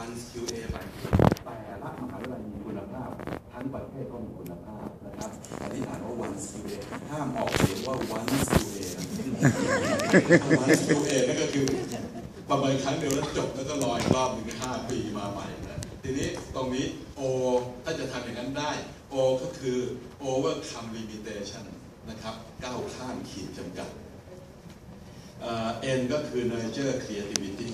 once QA by QA แต่ละมหาวิทยาลัยมีคุณภาพ ทั้งประเทศก็มีคุณภาพนะครับอันนี้อ่านว่า once QA ห้ามออกเสียงว่า once QA นะ once QA นั่นก็คือประเมินครั้งเดียวแล้วจบแล้วก็รออีกรอบหนึ่งห้าปีมาใหม่นะทีนี้ตรงนี้ O ถ้าจะทำอย่างนั้นได้ O ก็คือ overcome limitation นะครับก้าวข้ามขีดจำกัดเอ่อ N ก็คือ nurture creativity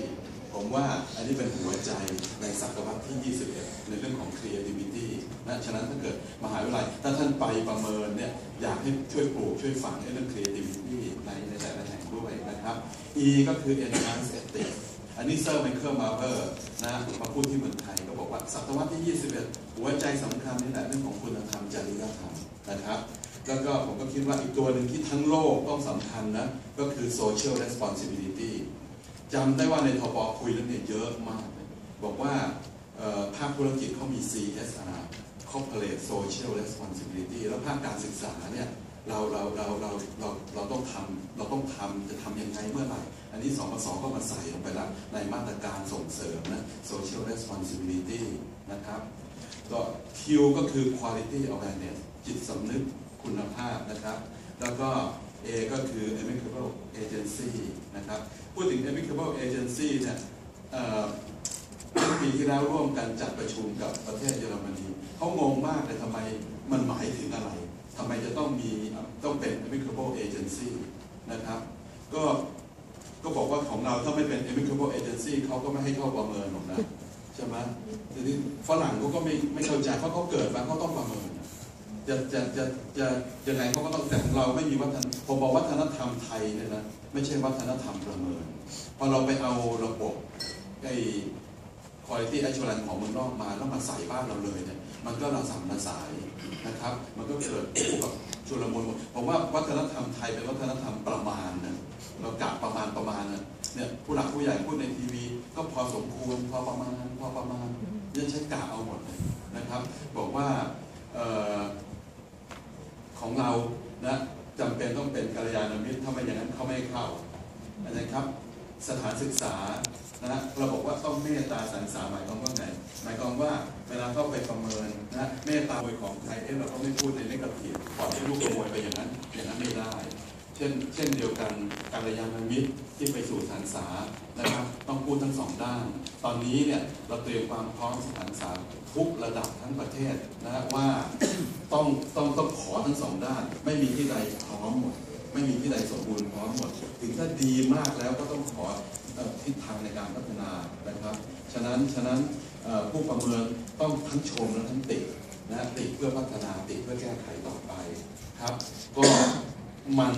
ผมว่าอันนี้เป็นหัวใจในศตวรรษที่ 21 ในเรื่องของ creativity นะฉะนั้นถ้าเกิดมหาวิทยาลัย ถ้าท่านไปประเมินเนี่ยอยากให้ช่วยปลูกช่วยฝังในเรื่อง creativity ในในแต่ละแห่งด้วยนะครับ E ก็คือ enhance ethics อันนี้เซอร์ไมเคิลมาเบอร์นะมาพูดที่เมืองไทยก็บอกว่าศตวรรษที่ 21 หัวใจสำคัญนี่แหละเรื่องของคุณธรรมจริยธรรมนะครับแล้วก็ผมก็คิดว่าอีกตัวหนึ่งที่ทั้งโลกต้องสำคัญนะ ก็คือ social responsibility จำได้ว่าในทบคุยเรื่องนี้เยอะมากเลยบอกว่าภาคธุรกิจเขามี CSR corporate social responsibility แล้วภาคการศึกษาเนี่ยเราเราเราเราเราเราต้องทำเราต้องทำจะทำยังไงเมื่อไหร่ อันนี้สปสก็มาใส่ลงไปแล้วในมาตรการส่งเสริมนะ social responsibility นะครับก็ Q ก็คือ quality awareness จิตสำนึกคุณภาพนะครับ แล้วก็ A ก็คือ amicable agency นะครับ พูดถึง amicable agency เนี่ยเมื่อปีที่แล้วร่วมกันจัดประชุมกับประเทศเยอรมนีเขางงมากเลยทำไมมันหมายถึงอะไรทำไมจะต้องมีต้องเป็น amicable agency นะครับ ก็ก็บอกว่าของเราถ้าไม่เป็น amicable agency เขาก็ไม่ให้เข้าประเมินหรอกนะ ใช่ไหมทีนี้ฝรั่งเขาก็ไม่ไม่เข้าใจเพราะเขาเกิดมาเขาต้องประเมิน จะจะจะจะยังไงเขาก็ต้องแต่ของเราไม่มีวัฒนผมบอกวัฒนธรรมไทยเนี่ยนะไม่ใช่วัฒนธรรมประเมินพอเราไปเอาระบบไอ้ quality assurance ของเมืองนอกมาแล้วมาใส่บ้านเราเลยเนี่ยมันก็ระสำระสายนะครับ มันก็เกิดแบบชุลมุนผมว่าวัฒนธรรมไทยเป็นวัฒนธรรมประมาณนะเรากะประมาณประมาณนะเนี่ยผู้หลักผู้ใหญ่พูดในทีวี ก็พอสมควรพอประมาณพอประมาณยังใช้กะเอาหมดเลยนะครับ บอกว่า ของเรานะจำเป็นต้องเป็นกัลยาณมิตรถ้าไม่อย่างนั้นเขาไม่เข้านะครับ สถานศึกษานะเราบอกว่าต้องเมตตาสรรสาหมายความว่าไงหมายความว่าเวลาเข้าไปประเมินนะเมตตาโดยของใครเอ๊ะเราก็ไม่พูดในเนกาทีฟปล่อยให้ลูกขโมยไปอย่างนั้น อย่างนั้นไม่ได้ ช่นเช่นเดียวกันกัลยาณมิตรที่ไปสู่สถานศึกษานะครับ ต้องพูดทั้งสองด้าน ตอนนี้เนี่ยเราเตรียมความพร้อมสถานศึกษาทุกระดับทั้งประเทศนะว่าต้องต้องต้องขอทั้งสองด้าน ไม่มีที่ใดพร้อมหมด ไม่มีที่ใดสมบูรณ์พร้อมหมด ถึงถ้าดีมากแล้วก็ต้องขอทิศทางในการพัฒนานะครับ ฉะนั้นฉะนั้นผู้ประเมินต้องทั้งชมและทั้งตินะติเพื่อพัฒนาติเพื่อแก้ไขต่อไปครับ ก็มัน